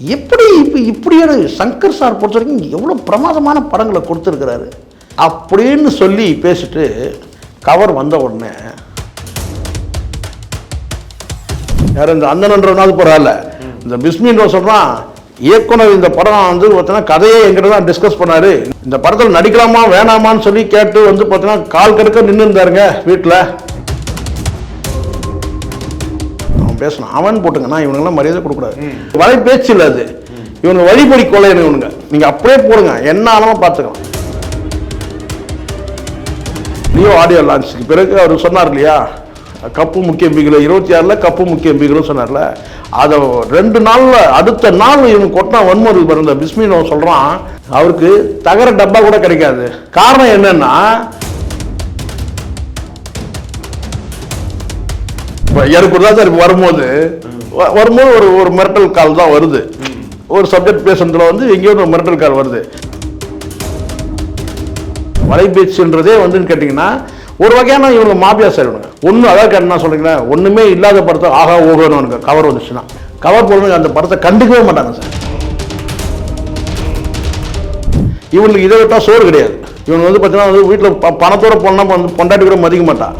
எப்படி இப்போ இப்படியான சங்கர் சார் பொறுத்த வரைக்கும் எவ்வளோ பிரமாதமான படங்களை கொடுத்துருக்கிறாரு அப்படின்னு சொல்லி பேசிட்டு கவர் வந்த உடனே யார் இந்த அந்தனன்றனாவது பரவாயில்ல இந்த பிஸ்மின்ற சொல்கிறான் இயக்குனர் இந்த படம் வந்து பார்த்தீங்கன்னா கதையை எங்கிட்ட தான் டிஸ்கஸ் பண்ணார். இந்த படத்தில் நடிக்கலாமா வேணாமான்னு சொல்லி கேட்டு வந்து பார்த்தீங்கன்னா கால் கடுக்க நின்று இருந்தாருங்க வீட்டில் அவன் பேசணும். அவன் போட்டுங்கன்னா இவனுங்கெல்லாம் மரியாதை கொடுக்கூடாது வலை பேச்சு இல்லை அது இவனுங்க வழிபடி கொலை இவனுங்க நீங்க அப்படியே போடுங்க. என்ன ஆனாலும் பார்த்துக்கலாம் லியோ ஆடியோ லான்ச்சுக்கு பிறகு அவர் சொன்னார் இல்லையா? கப்பு முக்கிய பிகிலோ இருபத்தி ஆறில் கப்பு முக்கிய பிகிலோ சொன்னார்ல. அதை ரெண்டு நாளில் அடுத்த நாள் இவங்க கொட்டினா வன்முறை பிறந்த பிஸ்மின் சொல்கிறான் அவருக்கு தகர டப்பா கூட கிடைக்காது. காரணம் என்னன்னா எனக்கு தான் சார் வரும்போது வரும்போது ஒரு ஒரு மிரட்டல் கால் தான் வருது. ஒரு சப்ஜெக்ட் பேசுறதுல வந்து எங்கேயோ ஒரு மிரட்டல் கால் வருது. வலைபேச்சுன்றதே வந்துன்னு கேட்டிங்கன்னா ஒரு வகையான இவங்க மாபியா சார் இவனுங்க ஒன்றும் அதாவது கேட்டா சொல்கிறீங்களேன் ஒன்றுமே இல்லாத படத்தை ஆகா ஓகணும் கவர் வந்துச்சுன்னா. கவர் போடுறது அந்த படத்தை கண்டுக்கவே மாட்டாங்க சார். இவனுக்கு இதை விட்டால் சோறு கிடையாது. இவங்க வந்து பார்த்தீங்கன்னா வந்து வீட்டில் பணத்தோட போனா வந்து பொண்டாட்டி கூட மதிக்க மாட்டான்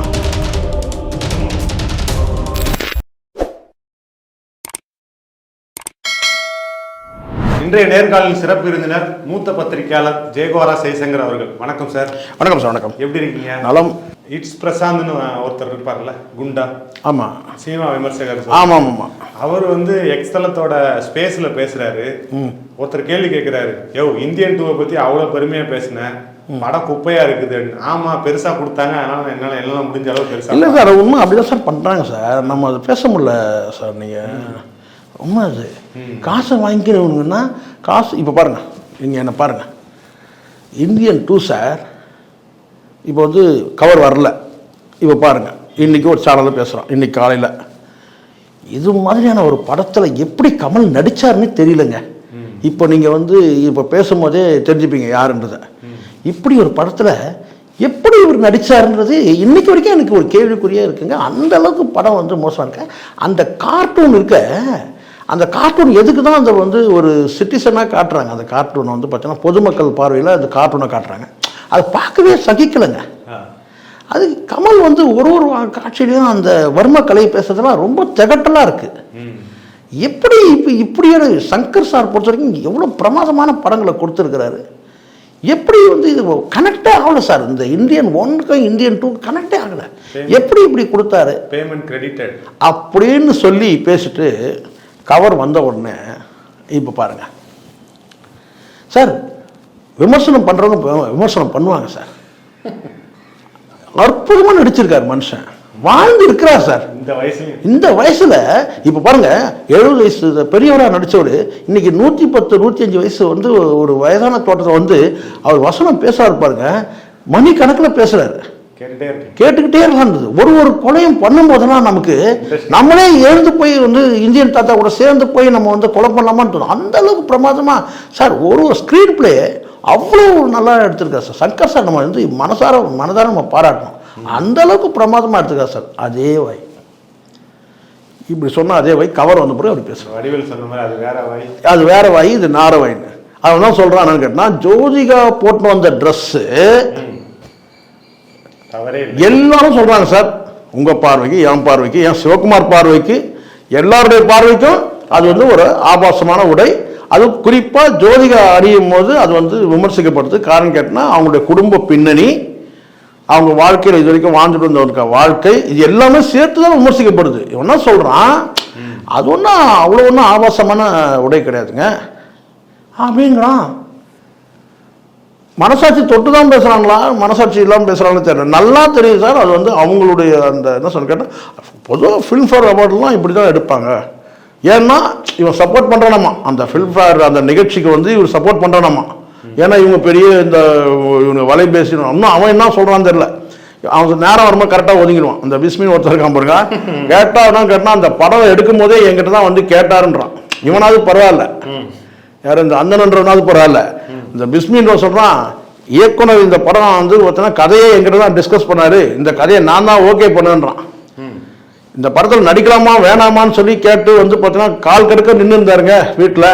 இன்றைய நேர்காணலில் சிறப்பு விருந்தினர் மூத்த பத்திரிகையாளர் ஜெயகோரா ஜெய்சங்கர் அவர்கள். வணக்கம் சார். வணக்கம் சார். வணக்கம். எப்படி இருக்கீங்க? நலம். இட்ஸ் பிரசாந்த்னு ஒருத்தர் இருப்பார்ல குண்டா? ஆமாம் சினிமா விமர்சகர் ஆமாம் ஆமாம் அவர் வந்து எக்ஸ்தலத்தோட ஸ்பேஸ்ல பேசுறாரு. ஒருத்தர் கேள்வி கேட்கிறாரு யோ இந்தியன் டூவை பத்தி அவ்வளவு பெருமையா பேசினேன் படம் குப்பையா இருக்குது ஆமா பெருசா கொடுத்தாங்க. அதனால என்னால எல்லாம் முடிஞ்ச அளவு பெருசா இல்லை சார் உண்மை அப்படிதான் சார் பண்ணுறாங்க சார். நம்ம அதை பேச முடியல சார் நீங்கள் உண்மை அது. காசை வாங்கிக்கிறவனுங்கன்னா காசு இப்போ பாருங்கள் நீங்கள் என்ன பாருங்கள் இந்தியன் டூ சார் இப்போ வந்து கவர் வரல. இப்போ பாருங்கள் இன்றைக்கி ஒரு சேனலில் பேசுகிறோம் இன்றைக்கி காலையில். இது மாதிரியான ஒரு படத்தில் எப்படி கமல் நடித்தார்னே தெரியலங்க. இப்போ நீங்கள் வந்து இப்போ பேசும்போதே தெரிஞ்சுப்பீங்க யாருன்றதை. இப்படி ஒரு படத்தில் எப்படி இவர் நடிச்சாருன்றது இன்னைக்கு வரைக்கும் எனக்கு ஒரு கேள்விக்குறியாக இருக்குங்க. அந்த அளவுக்கு படம் வந்து மோசமாக இருக்க. அந்த கார்ட்டூன் இருக்க அந்த கார்ட்டூன் எதுக்கு தான் அந்த வந்து ஒரு சிட்டிசனாக காட்டுறாங்க? அந்த கார்ட்டூனை வந்து பார்த்தீங்கன்னா பொதுமக்கள் பார்வையில் அந்த கார்ட்டூனை காட்டுறாங்க. அது பார்க்கவே சகிக்கலைங்க. அது கமல் வந்து ஒரு ஒரு காட்சியிலையும் அந்த வர்ம கலை பேசுறதெல்லாம் ரொம்ப திகட்டலாக இருக்குது. எப்படி இப்போ இப்படியான சங்கர் சார் பொறுத்த வரைக்கும் எவ்வளோ பிரமாதமான படங்களை கொடுத்துருக்கிறாரு. எப்படி வந்து இது கனெக்டே ஆகல சார் இந்த இந்தியன் ஒன்னுக்கும் இந்தியன் டூ கனெக்டே ஆகல. எப்படி இப்படி கொடுத்தாரு? பேமெண்ட் கிரெடிட்டட் அப்படின்னு சொல்லி பேசிட்டு கவர் வந்த உடனே இப்போ பாருங்க. சார் விமர்சனம் பண்ணுறவங்க விமர்சனம் பண்ணுவாங்க சார் அற்புதமாக நடிச்சிருக்காரு மனுஷன். வாழ்ந்து இருக்கிறார் சார் இந்த வயசுலயும். இந்த வயசுல இப்ப பாருங்க எழுபது வயசு பெரியவரா நடிச்சவரு இன்னைக்கு நூத்தி பத்து நூத்தி அஞ்சு வயசு வந்து ஒரு வயதான தோட்டத்தை வந்து அவர் வசனம் பேசுறாரு பாருங்க மணி கணக்குல பேசுறாரு. கேட்டுக்கிட்டே இருந்தது. ஒரு ஒரு கொலையும் பண்ணும்போதெல்லாம் நமக்கு நம்மளே எழுந்து போய் வந்து இந்தியன் தாத்தா கூட சேர்ந்து போய் நம்ம வந்து கொலை பண்ணலாமான்னு தோணும். அந்த அளவுக்கு பிரமாதமா சார் ஒரு ஸ்க்ரீன் பிளே அவ்வளோ நல்லா எடுத்திருக்காரு சார். சங்கர் சார் நம்ம வந்து மனசார மனதார நம்ம பாராட்டணும். அந்த அளவுக்கு பிரமாதமா எடுத்திருக்காரு சார். அதே வாய் இப்படி சொன்னா அதே வாய் கவர் வந்த பிறகு அப்படி பேசுறாரு. வடிவேல் சொன்ன மாதிரி அது வேற வாய் அது வேற வாய் இது நார வாயின்னு அவன் தான் சொல்றான் என்னன்னு கேட்டா ஜோதிகா போட்டு வந்த ட்ரெஸ்ஸு எல்லாரும் சொல்றாங்க சார் உங்க பார்வைக்கு என் பார்வைக்கு என் சிவகுமார் பார்வைக்கு எல்லாருடைய பார்வைக்கும் அது வந்து ஒரு ஆபாசமான உடை. அது குறிப்பா ஜோதிகா அணியும் போது அது வந்து விமர்சிக்கப்படுது. காரணம் கேட்டினா அவங்களுடைய குடும்ப பின்னணி அவங்க வாழ்க்கையில் இது வரைக்கும் வாழ்ந்துட்டு வந்தவங்க வாழ்க்கை இது எல்லாமே சேர்த்து தான் விமர்சிக்கப்படுது. இவன் சொல்றான்? அது ஒன்றும் அவ்வளோ ஒன்றும் ஆபாசமான உடை கிடையாதுங்க. அப்படிங்கிறான் மனசாட்சி தொட்டு தான் பேசுகிறாங்களா மனசாட்சி இல்லாமல் பேசுகிறாங்களே தெரியல. நல்லா தெரியுது சார். அது வந்து அவங்களுடைய அந்த என்ன சொல்ல கேட்டால் பொதுவாக ஃபில்ம்ஃபேர் அவார்டெலாம் இப்படி தான் எடுப்பாங்க. ஏன்னா இவன் சப்போர்ட் பண்ணுறானாமா அந்த ஃபில்ம்ஃபேர் அந்த நிகழ்ச்சிக்கு வந்து இவர் சப்போர்ட் பண்ணுறானாமா ஏன்னா இவங்க பெரிய இந்த இவங்க வலை பேசினோம் இன்னும் அவன் என்ன சொல்கிறான்னு தெரியல. அவன் நேரம் வரும்போது கரெக்டாக ஒதுங்கிடுவான். அந்த பிஸ்மின் ஒருத்தர் இருக்கான் பாருங்க. கேட்டா கேட்டால் அந்த படம் எடுக்கும் போதே என்கிட்ட தான் வந்து கேட்டாருன்றான். இவனாவது பரவாயில்ல. யார் இந்த அந்தனன்றவனாவது பரவாயில்ல. இந்த பிஸ்மின்ற சொல்றான் இயக்குனர் இந்த படம் வந்து பார்த்தீங்கன்னா கதையை என்கிட்ட தான் டிஸ்கஸ் பண்ணாரு. இந்த கதையை நான் தான் ஓகே பண்ணுன்றான் இந்த படத்தில் நடிக்கலாமா வேணாமான்னு சொல்லி கேட்டு வந்து பார்த்தீங்கன்னா கால் கடுக்க நின்று இருந்தாருங்க வீட்டில்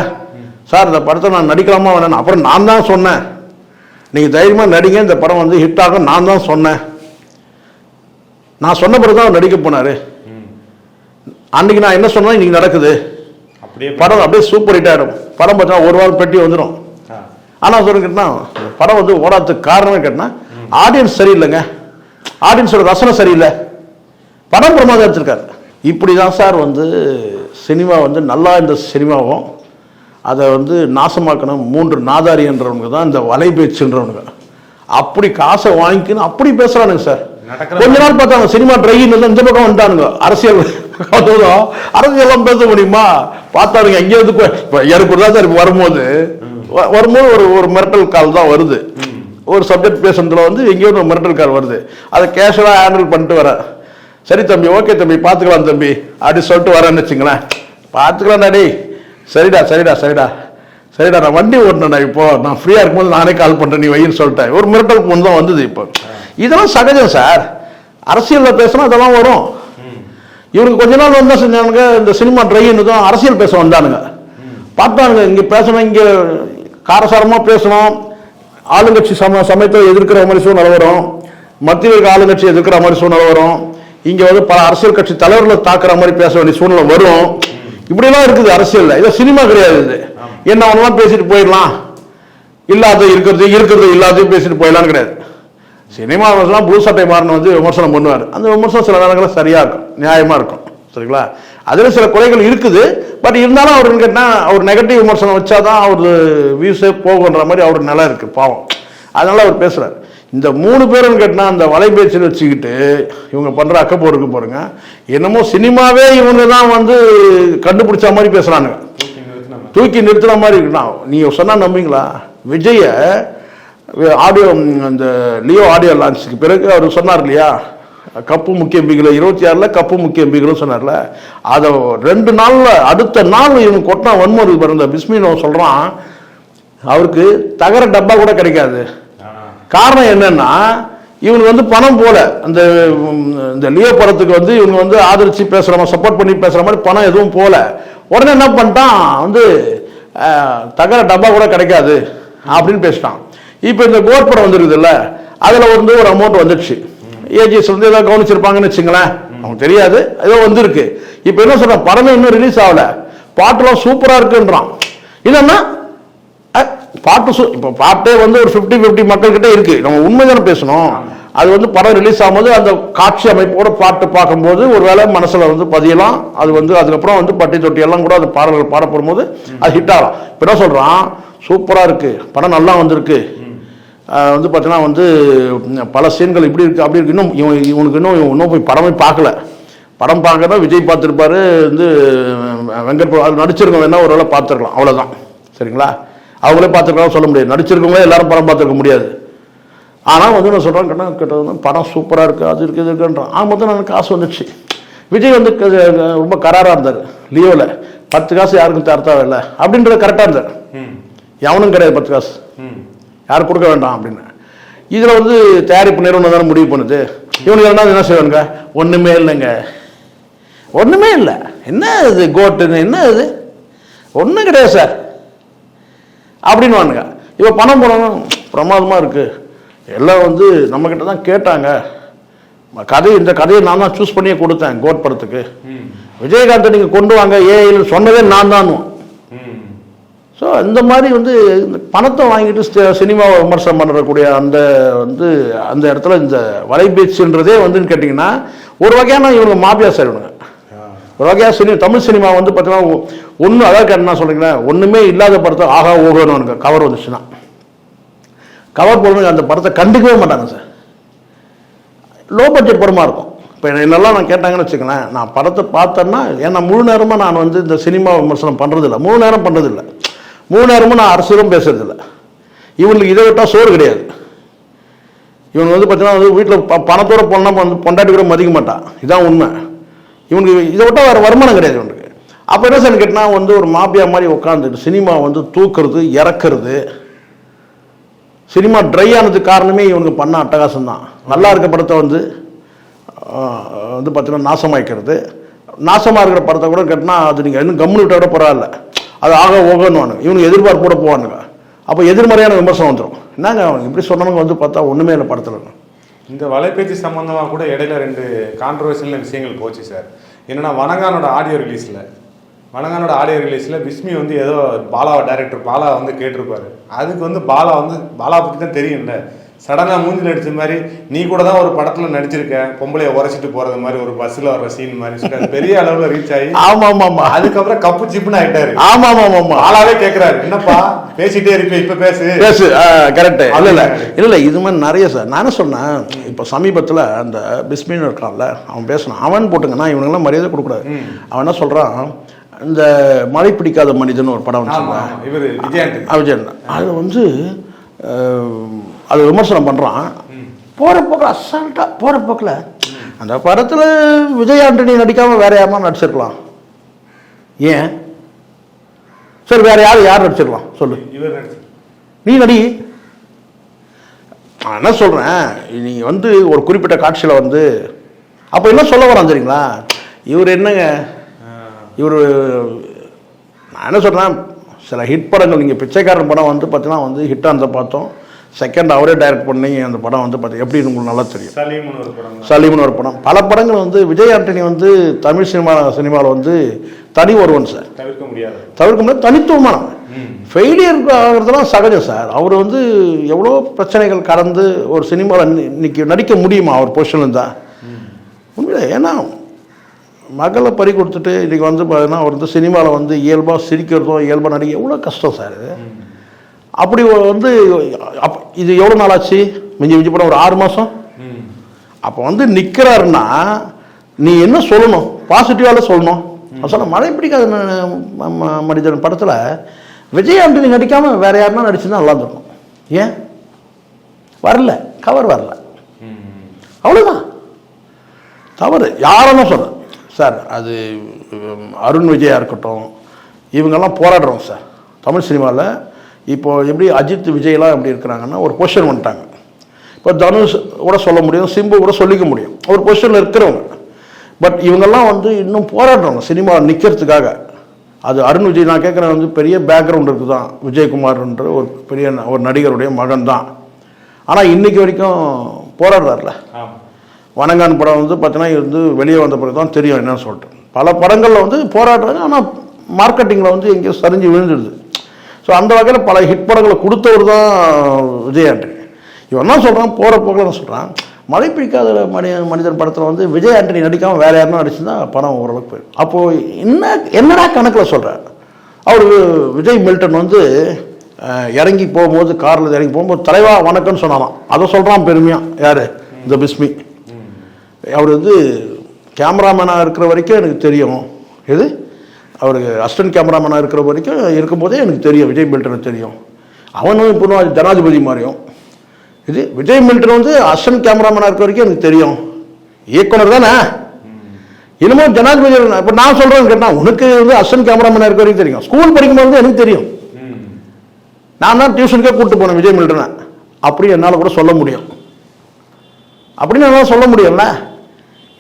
சார் இந்த படத்தை நான் நடிக்கலாமா வேணாம் அப்புறம் நான் தான் சொன்னேன். நீங்கள் தைரியமாக நடிங்க இந்த படம் வந்து ஹிட் ஆகும் நான் தான் சொன்னேன். நான் சொன்ன பிறகு தான் அவர் நடிக்க போனார். ம். அன்னைக்கு நான் என்ன சொன்னேன்? இன்னைக்கு நடக்குது. அப்படியே படம் அப்படியே சூப்பர் ஹிட் ஆகிடும் படம் பார்த்தா ஒரு வாரம் பெட்டி வந்துடும். ஆனால் சொல்ல கேட்டா படம் வந்து ஓடாததுக்கு காரணம் கேட்டா ஆடியன்ஸ் சரியில்லைங்க. ஆடியன்ஸோட ரசனை சரியில்லை. படம் பிரமாதம் எடுத்திருக்காரு. இப்படி தான் சார் வந்து சினிமா வந்து நல்லா இந்த சினிமாவும் அதை வந்து நாசமாக்கணும் மூன்று நாதாரி என்றவங்க தான் இந்த வலைபேச்சுன்றவனுங்க. அப்படி காசை வாங்கிக்கணும் அப்படி பேசுறானுங்க சார். கொஞ்ச நாள் பார்த்தாங்க சினிமா ட்ரைன்னு இந்த பக்கம் வந்துட்டானுங்க. அரசியல் அரசியல்லாம் பேச முடியுமா? பார்த்தாருங்க எங்கேயாவது எனக்கு தான் சார் இப்ப வரும்போது. வரும்போது ஒரு ஒரு மிரட்டல் கால் தான் வருது. ஒரு சப்ஜெக்ட் பேசுறதுல வந்து எங்கேயோ ஒரு மிரட்டல் கால் வருது. அதை கேஷுவலாக ஹேண்டில் பண்ணிட்டு வரேன் சரி தம்பி ஓகே தம்பி பார்த்துக்கலாம் தம்பி அப்படி சொல்லிட்டு வரேன்னு வச்சுங்களேன். பார்த்துக்கலாம் டேய் சரிடா சரிடா சரிடா. சரிடா நான் வண்டி ஓட்டினேன்டா இப்போ. நான் ஃப்ரீயாக இருக்கும்போது நானே கால் பண்ணுறேன் நீ வைன்னு சொல்லிட்டேன். ஒரு மிரட்டலுக்கு முன் தான் வந்தது இப்போ. இதெல்லாம் சகஜம் சார். அரசியலில் பேசினா அதெல்லாம் வரும். இவருக்கு கொஞ்ச நாள் வந்தால் செஞ்சானுங்க இந்த சினிமா ட்ரைனுக்கும் அரசியல் பேச வந்தானுங்க. பார்த்தானுங்க இங்கே பேசணும் இங்கே காரசாரமாக பேசணும். ஆளுங்கட்சி சம சமயத்தில் எதிர்க்கிற மாதிரி சூழ்நிலை வரும். மத்தியில் ஆளுங்கட்சி எதிர்க்கிற மாதிரி சூழ்நிலை வரும். இங்கே வந்து பல அரசியல் கட்சி தலைவர்களை தாக்குற மாதிரி பேச வேண்டிய சூழ்நிலை வரும். இப்படிலாம் இருக்குது அரசியலில். இது சினிமா கிடையாது இது. என்ன ஒன்றெல்லாம் பேசிட்டு போயிடலாம். இல்லாத இருக்கிறது இருக்கிறது இல்லாததையும் பேசிட்டு போயிடலாம் கிடையாது. சினிமா விமர்சனம் புது சட்டை மாறணும் வந்து விமர்சனம் பண்ணுவார். அந்த விமர்சனம் சில நேரங்களில் சரியாக இருக்கும் நியாயமாக இருக்கும். சரிங்களா? அதில் சில குறைகள் இருக்குது. பட் இருந்தாலும் அவருக்கு என்ன அவர் நெகட்டிவ் விமர்சனம் வச்சாதான் அவர் வியூஸே போகுன்ற மாதிரி அவர் நிலை இருக்கு பாவம். அதனால அவர் பேசுகிறார் இந்த மூணு பேரும் கேட்டால் அந்த வலைபேச்சில் வச்சுக்கிட்டு இவங்க பண்ற அக்கப்போருக்கு பாருங்க என்னமோ சினிமாவே இவங்க தான் வந்து கண்டுபிடிச்ச மாதிரி பேசுகிறானுங்க தூக்கி நிறுத்துகிற மாதிரி இருக்குண்ணா. நீங்கள் சொன்னால் நம்புவீங்களா? விஜய ஆடியோ அந்த லியோ ஆடியோ லான்ச்சுக்கு பிறகு அவர் சொன்னார் இல்லையா? கப்பு முக்கிய பிகில இருபத்தி ஆறுல கப்பு முக்கிய பிகிலும் சொன்னார்ல. அதை ரெண்டு நாள்ல அடுத்த நாள் இவன் கொட்டினா வன்முறை பிறந்த பிஸ்மினோ சொல்றான் அவருக்கு தகர டப்பா கூட கிடைக்காது. காரணம் என்னன்னா இவனுக்கு வந்து பணம் போல. அந்த இந்த லியோ படத்துக்கு வந்து இவங்க வந்து ஆதரிச்சு பேசுற மாதிரி சப்போர்ட் பண்ணி பேசுற மாதிரி பணம் எதுவும் போல. உடனே என்ன பண்ணிட்டான் வந்து தகர டப்பா கூட கிடைக்காது அப்படின்னு பேசிட்டான். இப்போ இந்த கோட் படம் வந்துருக்குதுல்ல அதுல வந்து ஒரு அமௌண்ட் வந்துடுச்சு. ஏஜிஎஸ் வந்து ஏதாவது கவனிச்சிருப்பாங்கன்னு வச்சுங்களேன். அவங்க தெரியாது. ஏதோ வந்திருக்கு. இப்போ என்ன சொல்கிறேன் படமே இன்னும் ரிலீஸ் ஆகலை. பாட்டுலாம் சூப்பராக இருக்குன்றான். என்னன்னா பாட்டு சூ இப்போ பாட்டே வந்து ஒரு ஃபிஃப்டி ஃபிஃப்டி மக்கள்கிட்ட இருக்கு. நம்ம உண்மை தானே பேசணும். அது வந்து படம் ரிலீஸ் ஆகும்போது அந்த காட்சி அமைப்போட பாட்டு பார்க்கும்போது ஒரு வேளை மனசில் வந்து பதியலாம். அது வந்து அதுக்கப்புறம் வந்து பட்டி தொட்டி எல்லாம் கூட அது பாடல்கள் பாடப்படும் போது அது ஹிட் ஆகலாம். இப்போ என்ன சொல்கிறான் சூப்பராக இருக்குது படம் நல்லா வந்திருக்கு. வந்து பார்த்தீங்கன்னா வந்து பல சீன்கள் இப்படி இருக்கு அப்படி இருக்கு. இன்னும் இவன் இவனுக்கு இன்னும் இன்னும் போய் படமே பார்க்கல. படம் பார்க்கறதா விஜய் பார்த்துருப்பாரு வந்து வெங்கட் அது நடிச்சிருக்கவங்க வேணா ஒரு வேளை பார்த்துருக்கலாம். அவ்வளோதான் சரிங்களா? அவங்களே பார்த்துருக்கலாம் சொல்ல முடியாது. நடிச்சிருக்கவங்களே எல்லாரும் படம் பார்த்துருக்க முடியாது. ஆனால் வந்து நான் சொல்கிறேன் கேட்டால் கேட்டது படம் சூப்பராக இருக்குது அது இருக்குது இது இருக்குன்றான். ஆ மொத்தம் எனக்கு காசு வந்துடுச்சு விஜய் வந்து ரொம்ப கராராக இருந்தார் லியோவில் பத்து காசு யாருக்கும் தரத்தா இல்லை அப்படின்றது கரெக்டாக இருந்தார். எவனும் கிடையாது பத்து காசு. ம். யாரும் கொடுக்க வேண்டாம் அப்படின்னு. இதில் வந்து தயாரிப்பு நிறுவனம் தானே முடிவு பண்ணுது? இவனுக்கு என்ன என்ன செய்வானுங்க ஒன்றுமே இல்லைங்க. ஒன்றுமே இல்லை. என்ன இது கோட்டுன்னு என்ன இது? ஒன்றும் கிடையாது சார். அப்படின்னு வானுங்க இப்போ பணம் போனோம். பிரமாதமாக இருக்குது எல்லாம் வந்து நம்மக்கிட்ட தான் கேட்டாங்க. கதை இந்த கதையை நான் தான் சூஸ் பண்ணியே கொடுத்தேன் கோட் படத்துக்கு. விஜயகாந்தை நீங்கள் கொண்டு வாங்க ஏஐயில் சொன்னதே நான் தான். ம் ஸோ இந்த மாதிரி வந்து இந்த பணத்தை வாங்கிட்டு சினிமாவை விமர்சனம் பண்ணக்கூடிய அந்த வந்து அந்த இடத்துல இந்த வலைபேச்சுன்றதே வந்துன்னு கேட்டிங்கன்னா ஒரு வகையான இவங்க மாபியா சார் இவனுங்க. ஒரு வகையாக சினிமா தமிழ் சினிமா வந்து பார்த்தீங்கன்னா ஒன்றும் அதாவது என்ன சொல்றீங்கன்னா ஒன்றுமே இல்லாத படத்தை ஆகா ஓகணும் கவர் வந்துச்சுன்னா. கவர் போடுறது அந்த படத்தை கண்டுக்கவே மாட்டாங்க சார் லோ பட்ஜெட் படமாக இருக்கும். இப்போ என்னெல்லாம் நான் கேட்டாங்கன்னு வச்சுக்கலேன் நான் படத்தை பார்த்தேன்னா ஏன்னா முழு நேரமாக நான் வந்து இந்த சினிமா விமர்சனம் பண்ணுறதில்ல முழு நேரம் பண்ணுறதில்ல மூணு நேரமும் நான் அரசரும் பேசுறதில்ல. இவங்களுக்கு இதை விட்டால் சோறு கிடையாது. இவங்க வந்து பார்த்தீங்கன்னா வந்து வீட்டில் ப பணத்தோட போனால் வந்து பொண்டாட்டி கூட மதிக்க மாட்டான் இதான் உண்மை. இவனுக்கு இதை விட்டால் வேறு வருமானம் கிடையாது இவனுக்கு. அப்போ என்ன சார் கேட்டால் வந்து ஒரு மாபியா மாதிரி உட்காந்துட்டு சினிமா வந்து தூக்குறது இறக்குறது சினிமா ட்ரை ஆனதுக்கு காரணமே இவனுக்கு பண்ண அட்டகாசம் தான் நல்லா இருக்க படத்தை வந்து வந்து பார்த்தீங்கன்னா நாசமாய்க்கிறது நாசமாக இருக்கிற படத்தை கூட கேட்டினா அது நீங்கள் இன்னும் கம்முனு விட்டா கூட பரவாயில்ல. அது ஆக ஓகணுவானுங்க இவனுக்கு எதிர்பார்ப்போட போவானுங்க. அப்போ எதிர்மறையான விமர்சனம் வந்துடும் என்னங்க அவனுக்கு இப்படி சொன்னவங்க வந்து பார்த்தா ஒன்றுமே இல்லை படத்தில். இந்த வலைபேச்சு சம்மந்தமாக கூட இடையில ரெண்டு கான்ட்ரவர்சியல் விஷயங்கள் போச்சு சார் என்னன்னா வனங்கானோட ஆடியோ ரிலீஸில் வனங்கானோட ஆடியோ ரிலீஸில் பிஸ்மி வந்து ஏதோ பாலாவை டேரக்டர் பாலா வந்து கேட்டிருப்பாரு. அதுக்கு வந்து பாலா வந்து பாலா பற்றி தான் தெரியும்ல. சடனா மூஞ்சி நடிச்ச மாதிரி நீ கூட தான் ஒரு படத்துல நடிச்சிருக்க பொம்பளைய உரைச்சிட்டு போறது மாதிரி ஒரு பஸ்ல வர்ற சீன் மாதிரி. அது பெரிய அளவுல ரீச் ஆகி ஆமாம் ஆமாம் ஆமாம் அதுக்கப்புறம் கப்பு சிப்புன்னு ஆயிட்டாரு. ஆமாம் ஆமாம் ஆமாம் பாலாவே கேக்குறாரு. என்னப்பா பேசிட்டே இருப்ப இப்ப பேசு. பேசு கரெக்டு இல்லை இல்லை. இல்லை இது மாதிரி நிறைய சார் நானே சொன்னேன் இப்போ சமீபத்தில் அந்த பிஸ்மின்னு இருக்கான்ல அவன் பேசினான். அவன் போட்டுங்கன்னா இவனுங்கெல்லாம் மரியாதை கொடுக்கூடாது அவன் என்ன சொல்கிறான் இந்த மழை பிடிக்காத மனிதன் ஒரு படம் வச்சுருந்தேன் விஜயன் அது வந்து அது விமர்சனம் பண்ணுறான் போகிற போக்கில் அசால்ட்டாக போகிற போக்கில் அந்த படத்தில் விஜய் ஆண்டனி நடிக்காமல் வேற யாருமா நடிச்சிருக்கலாம். ஏன்? சரி வேற யார் யார் நடிச்சிருக்கலாம்? சொல்லு. நீ நடி. நான் என்ன சொல்கிறேன் நீங்கள் வந்து ஒரு குறிப்பிட்ட காட்சியில் வந்து அப்போ என்ன சொல்ல வரான் தெரியுங்களா? இவர் என்னங்க? இவர் நான் என்ன சொல்கிறேன் சில ஹிட் படங்கள் நீங்கள் பிச்சைக்காரன் படம் வந்து பார்த்தீங்கன்னா வந்து ஹிட் அந்த பார்த்தோம். செகண்ட் அவரே டைரக்ட் பண்ணி அந்த படம் வந்து பார்த்தி எப்படி உங்களுக்கு நல்லா தெரியும். சலீம்னு ஒரு படம். பல படங்கள் வந்து விஜய் ஆண்டனி வந்து தமிழ் சினிமா சினிமாவில் வந்து தனி ஒருவன் சார். தவிர்க்க முடியாது. தவிர்க்க முடியாது தனித்துவமானவன். ஃபெயிலியர் ஆகிறதுலாம் சகஜம் சார். அவர் வந்து எவ்வளோ பிரச்சனைகள் கடந்து ஒரு சினிமாவில் இன்னைக்கு நடிக்க முடியுமா? அவர் பொசிஷன் இருந்தால் உண்மையில ஏன்னா மகளை பறி கொடுத்துட்டு இன்றைக்கி வந்து பார்த்தீங்கன்னா அவர் வந்து சினிமாவில் வந்து இயல்பாக சிரிக்கிறதோ இயல்பாக நடிக்க எவ்வளோ கஷ்டம் சார் இது. அப்படி வந்து இது எவ்வளோ நாள் ஆச்சு மிஞ்சி மிஞ்சி போன ஒரு ஆறு மாதம் அப்போ வந்து நிற்கிறாருன்னா நீ என்ன சொல்லணும்? பாசிட்டிவால சொல்லணும். சொன்ன மழை பிடிக்காது மனிதன் படத்தில் விஜய் ஆண்டனி நடிக்காமல் வேற யாருன்னா நடிச்சிருந்தா நல்லா இருந்திருக்கும். ஏன்? வரல. கவர் வரல. அவ்வளோதான் தவறு. யாரும் சொல்கிறேன் சார் அது அருண் விஜயா இருக்கட்டும் இவங்கெல்லாம் போராடுறோம் சார். தமிழ் சினிமாவில் இப்போ எப்படி அஜித் விஜய்லாம் எப்படி இருக்கிறாங்கன்னா ஒரு பொசிஷன் வந்துட்டாங்க. இப்போ தனுஷ் கூட சொல்ல முடியும் சிம்பு கூட சொல்லிக்க முடியும். ஒரு பொசிஷனில் இருக்கிறவங்க. பட் இவங்கெல்லாம் வந்து இன்னும் போராடுறவங்க சினிமா நிற்கிறதுக்காக அது அருண் விஜய் நான் கேட்குறேன் வந்து பெரிய பேக்ரவுண்ட் இருக்குது தான் விஜயகுமார்ன்ற ஒரு பெரிய ஒரு நடிகருடைய மகன் தான் ஆனால் இன்னைக்கு வரைக்கும் போராடுறாருல. வணங்கான் படம் வந்து பார்த்தீங்கன்னா வந்து வெளியே வந்த பிறகு தான் தெரியும் என்னன்னு சொல்லிட்டு. பல படங்களில் வந்து போராடுறாங்க ஆனால் மார்க்கெட்டிங்கில் வந்து எங்கேயோ சரிஞ்சு விழுந்துடுது. ஸோ அந்த வகையில் பல ஹிட் படங்களை கொடுத்தவர் தான் விஜய் ஆண்டனி இவன் என்ன சொல்கிறான் போகிற போக்கில் என்ன சொல்கிறான் மழை பிடிக்காத மனி மனிதன் படத்தில் வந்து விஜய் ஆண்டனி நடிக்காமல் வேற யாருன்னா நடிச்சுன்னா படம் ஓரளவுக்கு போயிடும். அப்போது என்ன என்னடா கணக்கில் சொல்கிறார் அவர் விஜய் மில்டன் வந்து இறங்கி போகும்போது காரில் இறங்கி போகும்போது தலைவா வணக்கம்னு சொன்னாராம் அதை சொல்கிறான் பெருமையாக யார்? இந்த பிஸ்மி அவர் வந்து கேமராமேனாக இருக்கிற வரைக்கும் எனக்கு தெரியும். எது? அவர் அசிஸ்டன்ட் கேமராமேனாக இருக்கிற வரைக்கும் இருக்கும்போதே எனக்கு தெரியும் விஜய் மில்டன் தெரியும். அவனும் இப்போ ஜனாதிபதி மாதிரியும் இது விஜய் மில்டன் வந்து அசிஸ்டன்ட் கேமராமேனாக இருக்கிற வரைக்கும் எனக்கு தெரியும். இயக்குனர் தானே? இனிமேல் ஜனாதிபதி இப்போ நான் சொல்கிறேன்னு கேட்டால் உனக்கு வந்து அசிஸ்டன்ட் கேமராமேனாக இருக்கிற வரைக்கும் தெரியும். ஸ்கூல் படிக்கும்போது எனக்கு தெரியும். நான் தான் டியூஷனுக்கே கூப்பிட்டு போனேன் விஜய் மில்டனை. அப்படி என்னால் கூட சொல்ல முடியும். அப்படின்னு என்னால் சொல்ல முடியும்ல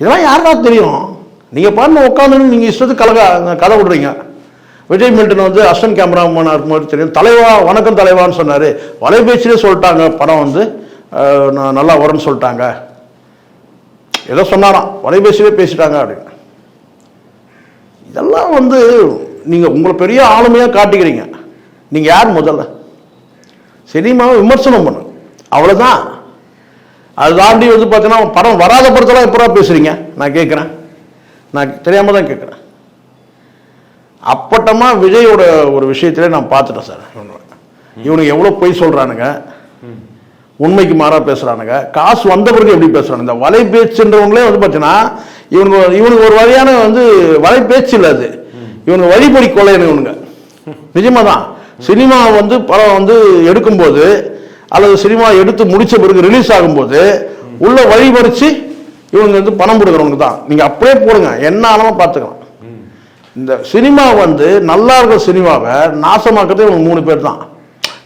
இதெல்லாம் யாருக்கா தெரியும்? நீங்கள் பாருங்க உட்காந்து நீங்கள் இஷ்டத்துக்கு கலக கதை விடுறீங்க. விஜய் மில்டன் வந்து அஸ்டன் கேமராமேனாக இருக்கும்போது தெரியும். தலைவா வணக்கம் தலைவான்னு சொன்னார். வலைபேச்சிலே சொல்லிட்டாங்க படம் வந்து நான் நல்லா வரும்னு சொல்லிட்டாங்க. ஏதோ சொன்னாராம். வலைபேசியிலே பேசிட்டாங்க அப்படின்னு. இதெல்லாம் வந்து நீங்கள் உங்களை பெரிய ஆளுமையாக காட்டிக்கிறீங்க. நீங்கள் யார் முதல்ல? சினிமாவை விமர்சனம் பண்ணு. அவ்வளோதான் அது தாண்டி வந்து பார்த்தீங்கன்னா படம் வராத படத்தெல்லாம் எப்படா பேசுகிறீங்க நான் கேட்குறேன் நான் தெரியாமல் தான் கேட்குறேன். அப்பட்டமா விஜயோட ஒரு விஷயத்திலே நான் பார்த்துட்டேன் சார். இவனுங்க இவனுக்கு எவ்வளோ பொய் சொல்கிறானுங்க உண்மைக்கு மாறாக பேசுகிறானுங்க காசு வந்த பிறகு எப்படி பேசுகிறானுங்க இந்த வலை பேச்சுன்றவங்களே வந்து பார்த்தீங்கன்னா இவனுக்கு இவனுக்கு ஒரு வகையான வந்து வலை பேச்சு இல்லை அது. இவனுக்கு வழிபடி கொலைன்னு இவனுங்க. நிஜமாக தான் சினிமா வந்து படம் வந்து எடுக்கும்போது அல்லது சினிமா எடுத்து முடித்த பிறகு ரிலீஸ் ஆகும்போது உள்ள வழிபறிச்சு இவங்க வந்து பணம் கொடுக்குறவங்க தான். நீங்கள் அப்படியே போடுங்க. என்ன ஆனாலும் பார்த்துக்கலாம். இந்த சினிமா வந்து நல்லா இருக்கிற சினிமாவை நாசமாக்கிறதே இவங்க மூணு பேர் தான்.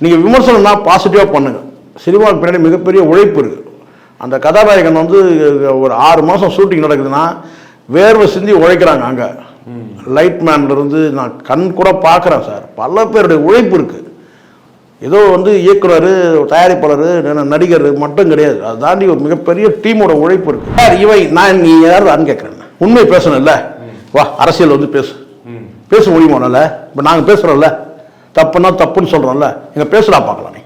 நீங்கள் விமர்சனம் தான் பாசிட்டிவாக பண்ணுங்க. சினிமாவுக்கு பின்னாடி மிகப்பெரிய உழைப்பு இருக்கு. அந்த கதாநாயகன் வந்து ஒரு ஆறு மாதம் ஷூட்டிங் நடக்குதுன்னா வேர்வை சிந்தி உழைக்கிறாங்க அங்கே. லைட் இருந்து நான் கண் கூட பார்க்குறேன் சார் பல பேருடைய உழைப்பு இருக்குது ஏதோ வந்து இயக்குனர் தயாரிப்பாளர் நடிகர் மட்டும் கிடையாது. அதை தாண்டி ஒரு மிகப்பெரிய டீமோட உழைப்பு இருக்கு. சார் இவை? நான் நீ யாரும் தான் கேட்குறேன். உண்மை பேசணும்ல? வா அரசியல் வந்து பேசு. பேச முடியுமால இப்போ நாங்கள் பேசுகிறோம்ல தப்புன்னா தப்புன்னு சொல்கிறோம்ல எங்க பேசலாம் பார்க்கலாம் நீ.